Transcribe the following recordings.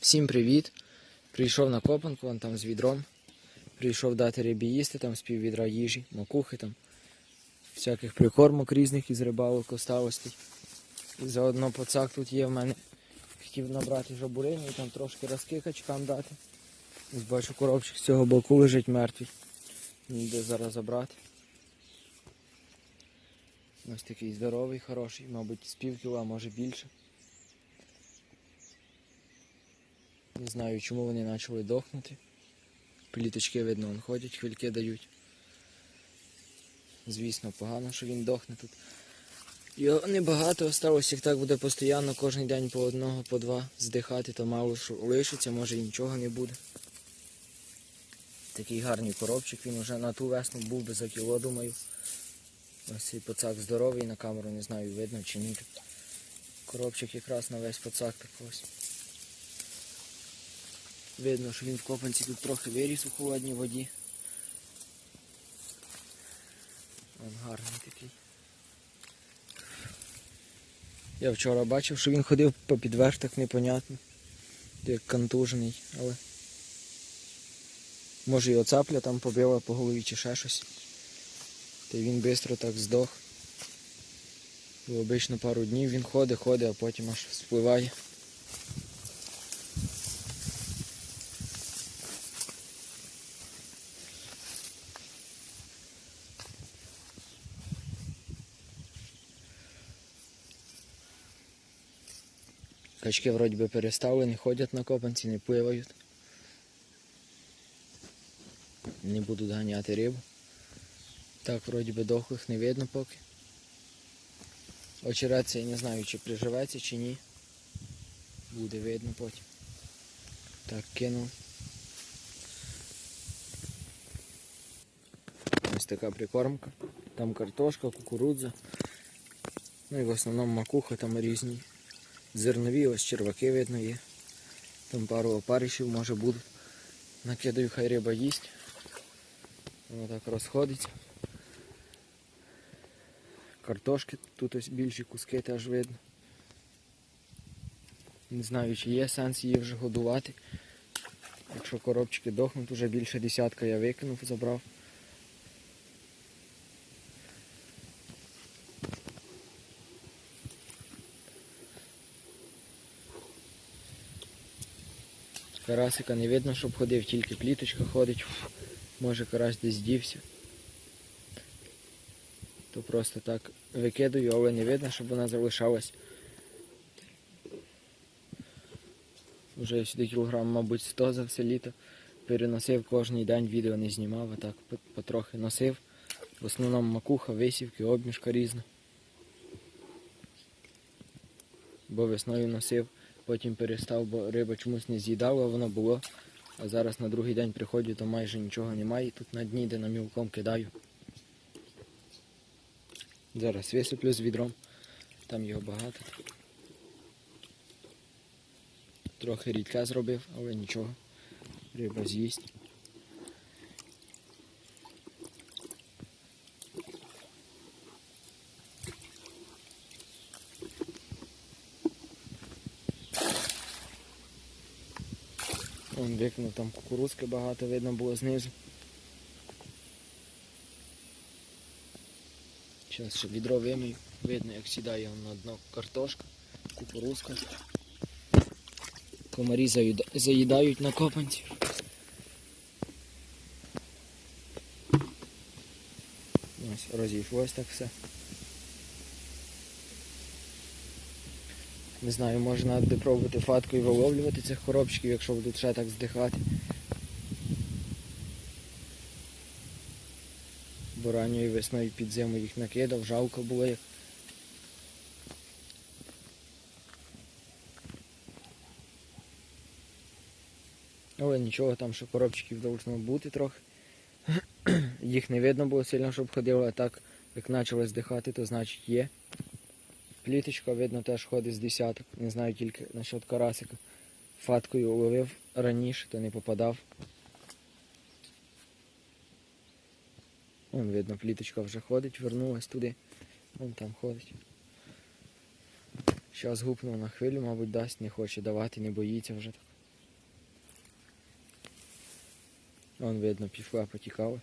Всім привіт! Прийшов на копанку, вон там з відром. Прийшов дати рибі їсти, там з пів відра їжі, макухи там, всяких прикормок різних із рибалок осталостей. І заодно пацак тут є в мене. Хотів набрати жабурині і там трошки розки качкам дати. Ось бачу коробчик з цього боку лежить мертвий. Ніде зараз забрати. Ось такий здоровий, хороший, мабуть, з пів кіла, може більше. Не знаю, чому вони почали дохнути. Пліточки, видно, вон ходять, хвильки дають. Звісно, погано, що він дохне тут. Його небагато осталось, як так буде постійно, кожен день по одного, по два здихати, то мало що лишиться, може і нічого не буде. Такий гарний коробчик, він вже на ту весну був би за кіло, думаю. Ось цей пацак здоровий на камеру, не знаю, видно чи ні. Коробчик якраз на весь пацак так ось. Видно, що він в копанці тут трохи виріс у холодній воді. Він гарний такий. Я вчора бачив, що він ходив по підвертах непонятно. Як контужений, але. Може його цапля там побила по голові чи ще щось. Та й він швидко так здох. І обично пару днів він ходить, ходить, а потім аж спливає. Качки вроді би перестали, не ходять на копанці, не пливають. Не будуть ганяти рибу. Так, вроді би дохлих не видно поки. Очерет я не знаю, чи приживеться, чи ні. Буде видно потім. Так, кинув. Ось така прикормка. Там картошка, кукурудза. Ну і в основному макуха там різні. Зернові, ось черваки видно є. Там пару опаришів може будуть. Накидаю, хай риба їсть. Воно так розходиться. Картошки тут ось більші куски теж видно. Не знаю, чи є сенс її вже годувати. Якщо коробчики дохнуть, вже більше десятка я викинув, забрав. Карасика не видно, щоб ходив, тільки пліточка ходить. Може карась десь дівся. То просто так викидаю, але не видно, щоб вона залишалась. Вже сюди кілограм, мабуть, 100 за все літо. Переносив кожен день, відео не знімав, а так потрохи носив. В основному макуха, висівки, обмішка різна. Бо весною носив, потім перестав, бо риба чомусь не з'їдала, воно було. А зараз на другий день приходжу, то майже нічого немає. Тут на дні, де на мілком кидаю. Зараз висиплю з відром. Там його багато. Трохи рідка зробив, але нічого. Риба з'їсть. Вон викинув там кукурузки багато, видно було знизу. Зараз ще відро вимию. Видно, як сідає на дно картошка, кукурузка. Комарі заїдають на копанці. Ось розійшлось так все. Не знаю, треба буде пробувати фаткою виловлювати цих коробчиків, якщо будуть ще так здихати. Бо ранньою весною під зиму їх накидав, жалко було їх. Але нічого, там ще коробчиків должно бути трохи. Їх не видно було сильно, щоб ходили, а так як почали здихати, то значить є. Пліточка, видно, теж ходить з десяток. Не знаю тільки насчет карасика. Фаткою уловив раніше, то не попадав. Вон видно, пліточка вже ходить, вернулась туди. Вон там ходить. Щас гупнув на хвилю, мабуть, дасть, не хоче давати, не боїться вже так. Вон видно, пішла, потікала.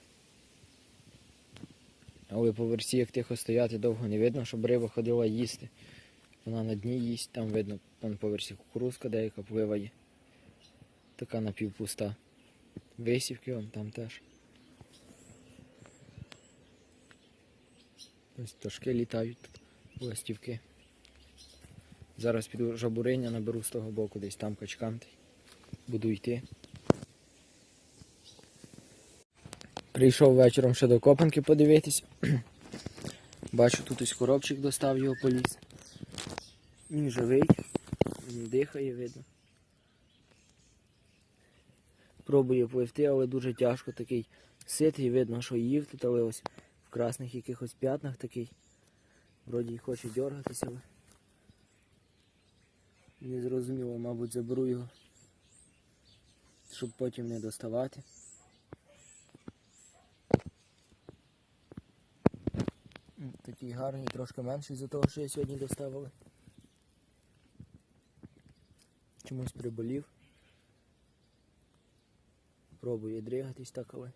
Але по як тихо стояти, довго не видно, щоб риба ходила їсти. Вона на дні їсть, там видно, вон по версі кукурузка деяка пливає. Така напівпуста. Висівки вон там теж. Ось пташки літають ластівки. Зараз піду жабуриня наберу з того боку, десь там качканти. Буду йти. Прийшов вечором ще до копанки подивитися. Бачу, тут ось коробчик достав його поліз. Він живий, він дихає, видно. Пробує пливти, але дуже тяжко такий ситий, видно, що їв тут, але ось в красних якихось п'ятнах такий. Вроді й хоче дергатися, але не зрозуміло, мабуть, заберу його, щоб потім не доставати. Такий гарний, трошки менший за того, що я сьогодні доставили. Чомусь приболів. Пробує дригатись так, але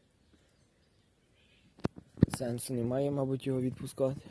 сенсу немає, мабуть, його відпускати.